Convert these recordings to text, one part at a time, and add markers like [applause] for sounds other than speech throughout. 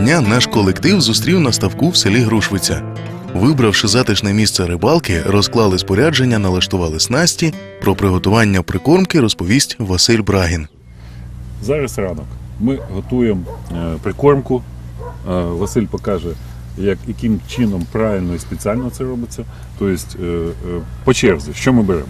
Дня наш колектив зустрів на ставку в селі Грушвиця. Вибравши затишне місце рибалки, розклали спорядження, налаштували снасті. Про приготування прикормки розповість Василь Брагін. Зараз ранок. Ми готуємо е, прикормку. Е, Василь покаже, як, яким чином правильно і спеціально це робиться. Тобто, е, по черзі, що ми беремо?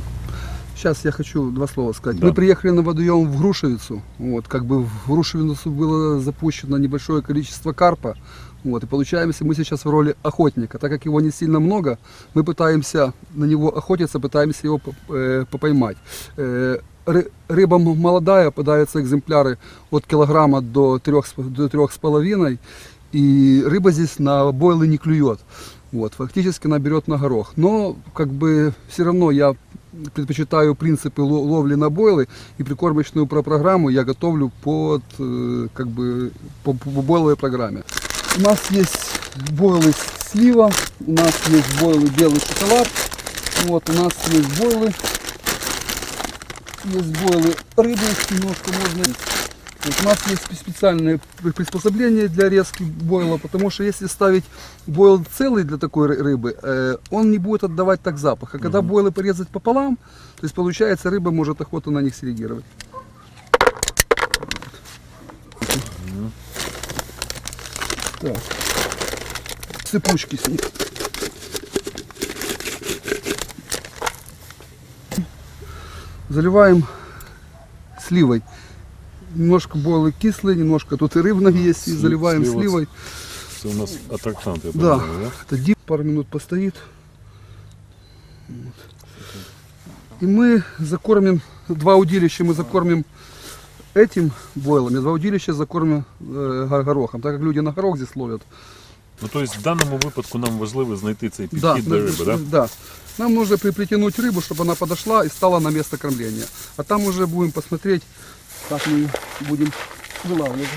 Сейчас я хочу два слова сказать. Да. Мы приехали на водоем в Грушевицу. Вот, как бы в Грушевицу было запущено небольшое количество карпа. Вот, и получаемся мы сейчас в роли охотника. Так как его не сильно много, мы пытаемся на него охотиться, пытаемся его э, попоймать. Э, ры- Рыба молодая, подаются экземпляры от килограмма до трех, до трех с половиной. И рыба здесь на бойлы не клюет. Вот, фактически она берет на горох. Но как бы все равно я предпочитаю принципы ло- ловли на бойлы и прикормочную про- программу я готовлю под э, как бы по, по бойловой программе. У нас есть бойлы слива, у нас есть бойлы белый шоколад, вот у нас есть бойлы, есть бойлы рыбы, немножко можно. Вот у нас есть спе- специальные при- приспособления для резки бойла, потому что если ставить бойл целый для такой ры- рыбы, э, он не будет отдавать так запах. А когда бойлы порезать пополам, то есть получается рыба может охоту на них среагировать. Так. Цепочки с них. Заливаем сливой. Немножко бойлы кислые, немножко тут и рыбного есть, и заливаем слива. сливой. Це у нас аттрактант, я Да. понимаю, да? Это дип пару минут постоит. Вот. И мы закормим, два удилища мы закормим этим бойлом, и два удилища закормим э, го- горохом. Так как люди на горох здесь ловят. Ну, тобто, в даному випадку нам важливо знайти цей Да, підхід до ну, риби, да? да. Нам нужно при- притянуть рыбу, чтобы она подошла и стала на место кормления. А там уже будем посмотреть, как мы её будем вылавливать.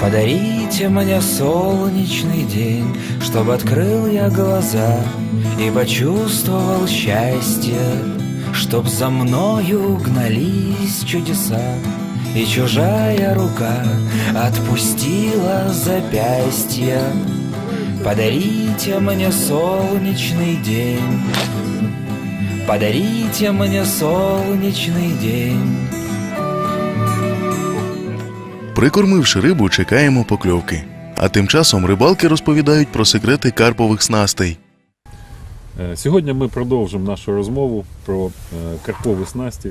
Подарите мне солнечный день, чтобы открыл я глаза и почувствовал счастье, чтоб за мною гнались чудеса, и чужая рука отпустила запястье. Подарите мне солнечный день, подарите мне солнечный день. Прикормивши рибу, чекаємо покльовки. А тим часом рибалки розповідають про секрети карпових снастей. Е, Сьогодні ми продовжимо нашу розмову про е, карпові снасті,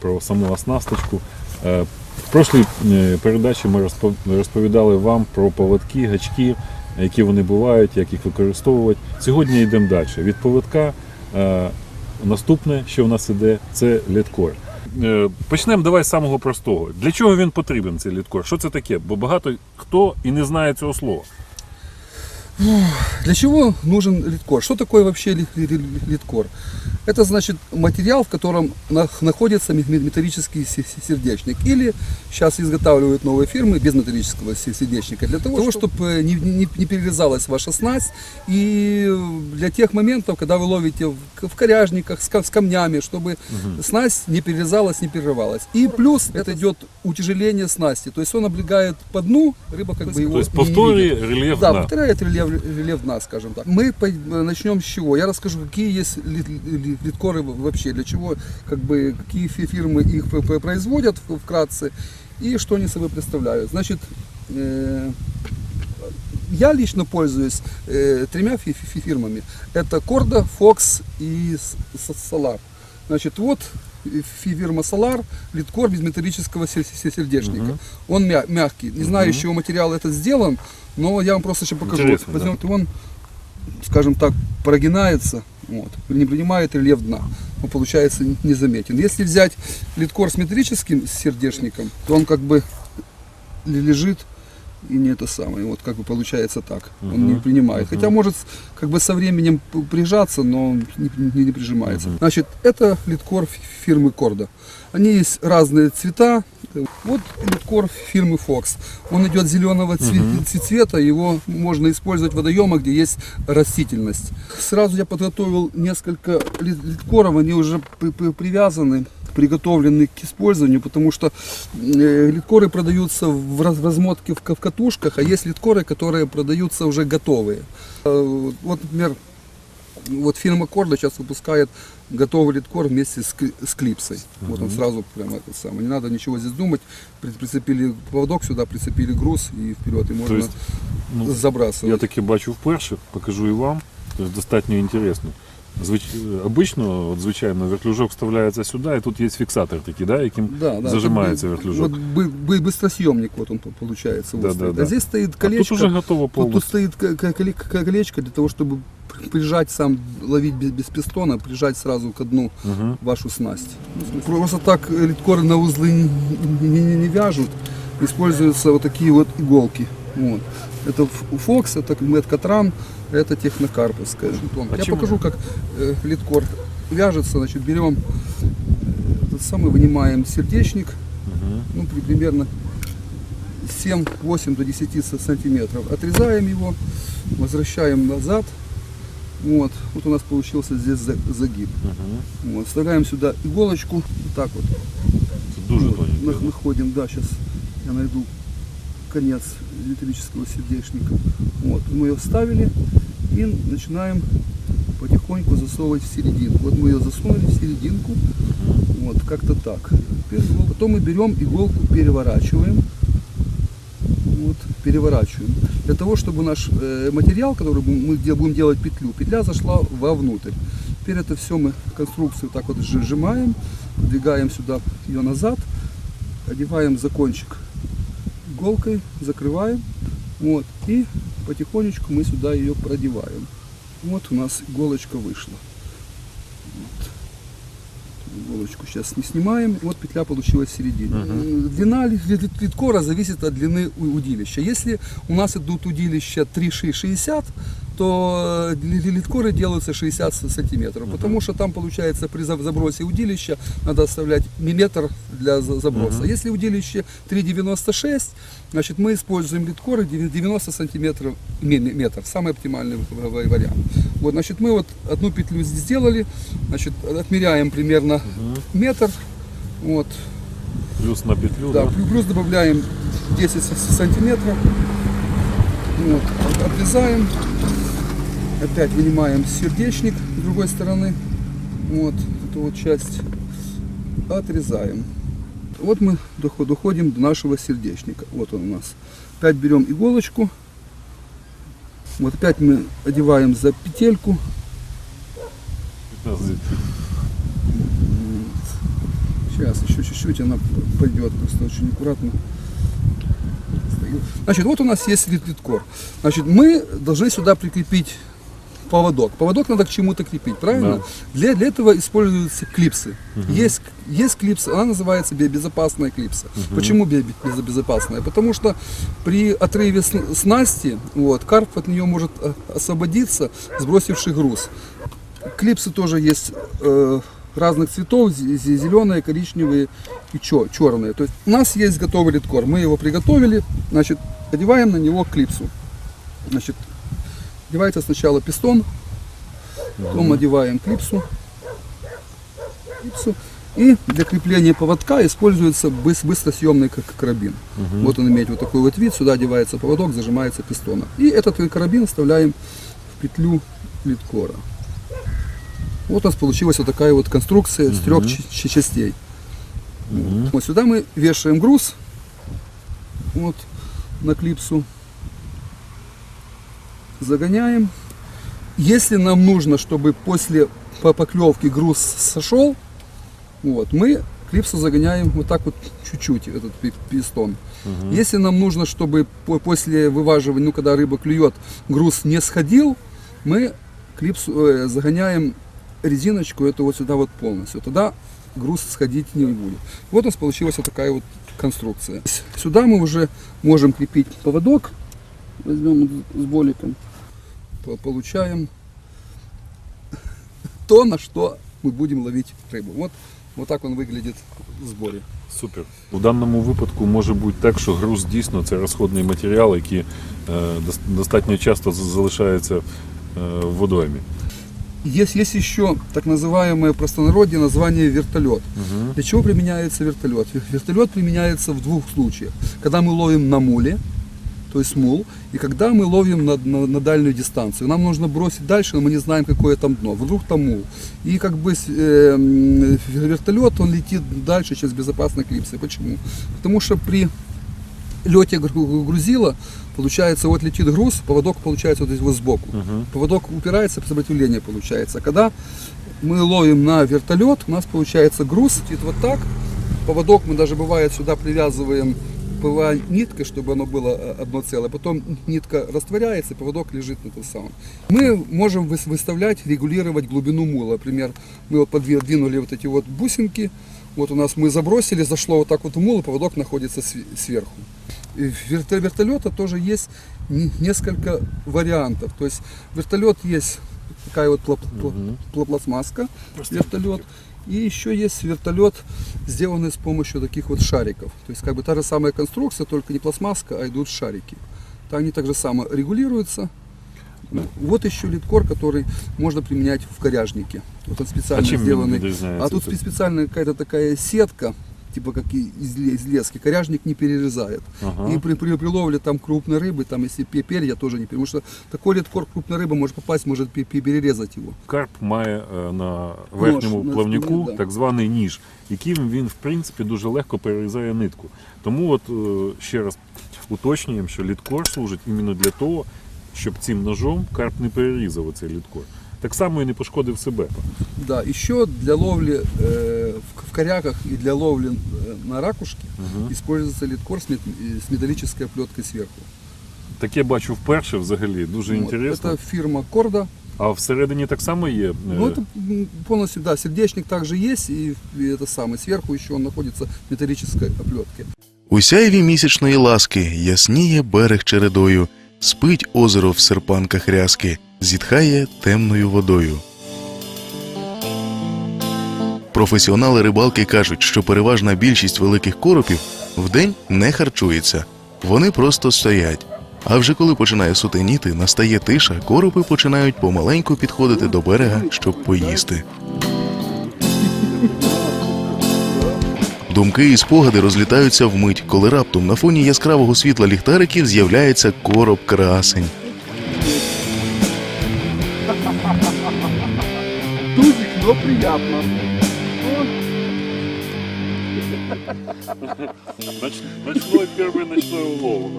про саму оснасточку. Е, В прошлій е, передачі ми розпо- розповідали вам про поводки, гачки, які вони бувають, як їх використовувати. Сьогодні йдемо далі. Від поводка е, наступне, що в нас іде, це літкор. Почнемо давай з самого простого. Для чого він потрібен, цей літкор? Що це таке? Бо багато хто і не знає цього слова. Для чего нужен литкор? Что такое вообще ли- ли- ли- литкор? Это значит материал, в котором на- находится ме- металлический се- се- сердечник. Или сейчас изготавливают новые фирмы без металлического се- сердечника. Для того, чтобы не, не- не перерезалась ваша снасть. И для тех моментов, когда вы ловите в, коряжниках с, ка- с камнями, чтобы снасть не перерезалась, не перерывалась. И плюс это идет утяжеление снасти. То есть он облегает по дну, рыба как бы его не повторює видит. рельєф Да, дна. повторяет рельеф, рельеф дна, скажем так. Мы начнем с чего? Я расскажу, какие есть лит- ли- литкоры вообще, для чего, как бы, какие фи- фирмы их производят вкратце и что они собой представляют. Значит, э, я лично пользуюсь э, тремя фи- фи- фирмами. Это Корда, Fox и Solar. Значит, вот фи- фирма Solar, литкор без металлического се- се- сердечника. Он мя- мягкий. Не знаю, из чего материал этот сделан, но я вам просто еще покажу. Интересно, Вот возьмем, он, скажем так, прогинается, вот, не принимает рельеф дна. Он получается незаметен. Если взять литкор с металлическим сердечником, то он как бы лежит и не это самое. Вот как бы получается так. Он не принимает. Хотя может как бы со временем прижаться, но не, не- не прижимается. Значит, это литкор фи- фирмы Корда. Они есть разные цвета, Вот литкор фирмы Fox. Он идет зеленого цве- цвета, его можно использовать в водоемах, где есть растительность. Сразу я подготовил несколько ли- литкоров, они уже при- при- привязаны приготовлены к использованию, потому что э, литкоры продаются в раз- в размотке в катушках, а есть литкоры, которые продаются уже готовые. Э, Вот, например, вот фирма Корда сейчас выпускает готовый литкор вместе с, кли- с клипсой. Вот он сразу прямо это самое. Не надо ничего здесь думать. При- Прицепили поводок сюда, прицепили груз и вперед. И можно есть, ну, забрасывать. Я таке бачу вперше, покажу і вам. Тобто достатньо інтересно. Звич... Обично, от, звичайно, вертлюжок вставляється сюди, і тут є фіксатор такий, да, яким Да, да, зажимається это бы- вертлюжок. Вот бы- бы- быстросъемник вот он по- получается. Да, вот да, стоит. да. А здесь стоит А колечко. тут уже готово Тут, повністю. тут стоит ко- ко- коле- колечко для того, чтобы при- прижать сам, ловить без, без пистона, прижать сразу к дну Угу. вашу снасть. Просто так э, литкоры на узлы не, не- не- не вяжут. Используются вот такие вот иголки. Вот. Это Фокс, это Мэткатран, это технокарповская. А Я чем- покажу, как э, литкор вяжется. Значит, берем этот самый, вынимаем сердечник, ну, при- примерно 7-8 до 10 с- сантиметров. Отрезаем его, возвращаем назад. Вот, вот у нас получился здесь за- загиб. Угу. Вот, вставляем сюда иголочку, вот так вот. Це дуже Вот, тоненько. на- находим, да, сейчас я найду конец металлического сердечника. Вот, мы ее вставили и начинаем потихоньку засовывать в серединку. Вот мы ее засунули в серединку, вот, как-то так. Ну, Потом мы берем иголку, переворачиваем. Вот, переворачиваем. Для того, чтобы наш э, материал, который мы будем делать петлю, петля зашла вовнутрь. Теперь это все мы конструкцию так вот сжи- сжимаем, двигаем сюда ее назад, одеваем закончик иголкой, закрываем, вот, и потихонечку мы сюда ее продеваем. Вот у нас иголочка вышла. Иголочку сейчас не снимаем, вот петля получилась в середине. М, Длина ли- ли- литкора зависит от длины удилища. Если у нас идут удилища 3,60, то э, ли- ли- литкоры делаются 60 с- сантиметров, потому что там получается при за- забросе удилища надо оставлять миллиметр для за- заброса. Если удилище 3,96, значит мы используем литкоры 90 сантиметров ме- метр, самый оптимальный вариант. Вот, значит мы вот одну петлю сделали, значит отмеряем примерно метр, вот, Плюс на петлю, да, да? плю- плюс добавляем 10 с- сантиметров. Вот, от- отрезаем. Опять вынимаем сердечник с другой стороны. Вот эту вот часть отрезаем. Вот мы дохо- доходим до нашего сердечника. Вот он у нас. Опять берем иголочку. Вот опять мы одеваем за петельку. Сейчас еще чуть-чуть она пойдет, просто очень аккуратно. Значит, вот у нас есть лит- литкор. Значит, мы должны сюда прикрепить поводок. Поводок надо к чему-то крепить, правильно? Да. Для, для этого используются клипсы. Есть, есть клипсы, она называется бе- безопасная клипса. Почему бе- бе- безопасная? Потому что при отрыве сн- снасти вот, карп от нее может э, освободиться, сбросивший груз. Клипсы тоже есть э, разных цветов, зеленые, коричневые и черные. То есть у нас есть готовый литкор, мы его приготовили, значит, одеваем на него клипсу. Значит, одевается сначала пистон, потом одеваем клипсу. клипсу. И для крепления поводка используется быс- быстросъемный карабин. Вот он имеет вот такой вот вид, сюда одевается поводок, зажимается пистоном. И этот карабин вставляем в петлю литкора. Вот у нас получилась вот такая вот конструкция с трех частей. Вот сюда мы вешаем груз вот на клипсу, загоняем. Если нам нужно, чтобы после по- поклевки груз сошел, вот, мы клипсу загоняем вот так вот чуть-чуть, этот пи- пистон. Если нам нужно, чтобы по- после вываживания, ну когда рыба клюет, груз не сходил, мы клипсу э, загоняем резиночку эту вот сюда вот полностью. Тогда груз сходить не будет. Вот у нас получилась вот такая вот конструкция. Сюда мы уже можем крепить поводок. Возьмем с боликом. По- Получаем [laughs] то, на что мы будем ловить рыбу. Вот Вот так он выглядит в сборе. Супер. У даному випадку може бути так, що груз дійсно це розходний матеріал, який е, дос- достатньо часто з- залишається е, в водоймі. Есть, есть еще так называемое в простонародье название вертолет. Угу. Для чего применяется вертолет? Вер- Вертолет применяется в двух случаях. Когда мы ловим на муле, то есть мул, и когда мы ловим на, на- на дальнюю дистанцию. Нам нужно бросить дальше, но мы не знаем, какое там дно. Вдруг там мул. И как бы э, вертолет, он летит дальше, чем с безопасной клипсой. Почему? Потому что при лете гру- грузила, получается, вот летит груз, поводок получается вот здесь вот сбоку. Угу. Поводок упирается, сопротивление получается. А Когда мы ловим на вертолет, у нас получается груз летит вот так. Поводок мы даже бывает сюда привязываем ПВА ниткой, чтобы оно было э, одно целое. Потом нитка растворяется, поводок лежит на том самом. Мы можем выс- выставлять, регулировать глубину мула. Например, мы вот подвинули вот эти вот бусинки. Вот у нас мы забросили, зашло вот так вот в мул, и поводок находится св- сверху. Вертолета тоже есть не- несколько вариантов. То есть вертолет есть такая вот пла- пла- Мгм. пла- пластмасска, вертолет. И еще есть вертолет, сделанный с помощью таких вот шариков. То есть как бы та же самая конструкция, только не пластмасска, а идут шарики. Так они так же само регулируются. Ну, Вот еще литкор, который можно применять в коряжнике. Вот он А специально чим він сделанный. відрізняється? А тут це? специальная какая-то такая сетка, типа как и из, ле- из лески. Коряжник не перерезает. Ага. И при, при, при ловле там крупной рыбы, там если пе- перья тоже не Потому что такой литкор крупной рыбы может попасть, может пе- пе- перерезать его. Карп має е, на верхньому на плавнику спині, да. так званий ніж, яким він, в принципі, дуже легко перерізає нитку. Тому от е, ще раз уточнюємо, що літкор служить іменно для того, щоб цим ножом карп не перерізав цей літкор. Так само і не пошкодив себе. Да, еще для ловли э, в, в коряках и для ловли э, на ракушке Угу. используется литкор с, мет- э, с металлической оплеткой сверху. Таке бачу вперше взагалі, дуже Вот. інтересно. Это фирма Корда. А всередині так само є. е, Ну, это м, полностью, да, сердечник также есть, и, и это самое. Сверху еще он находится в металлической оплетке. У сяйві місячної ласки ясніє берег чередою, спить озеро в серпанках рязки, зітхає темною водою. Професіонали рибалки кажуть, що переважна більшість великих коропів вдень не харчується, вони просто стоять. А вже коли починає сутеніти, настає тиша, коропи починають помаленьку підходити до берега, щоб поїсти. Думки і спогади розлітаються вмить, коли раптом на фоні яскравого світла ліхтариків з'являється короб красень. Но приятно. Ночной перший ночной улов.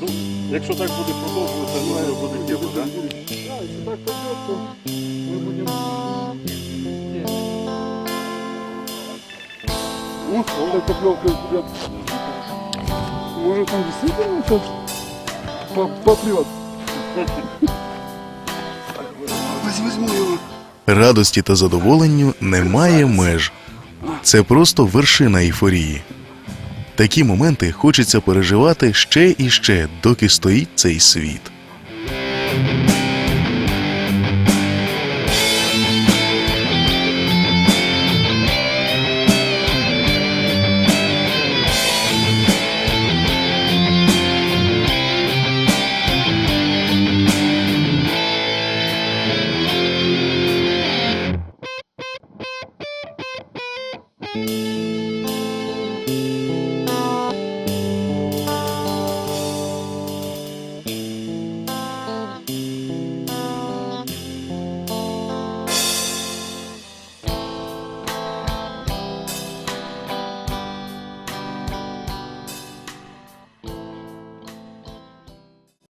Ну, якщо так буде продовжуватися, то буде тема, так? Да, если так пойдет, то мы будем... О, вот эта пленка идет. Может, он действительно сейчас попрет. Возьму его. Радості та задоволенню немає меж. Це просто вершина ейфорії. Такі моменти хочеться переживати ще і ще, доки стоїть цей світ.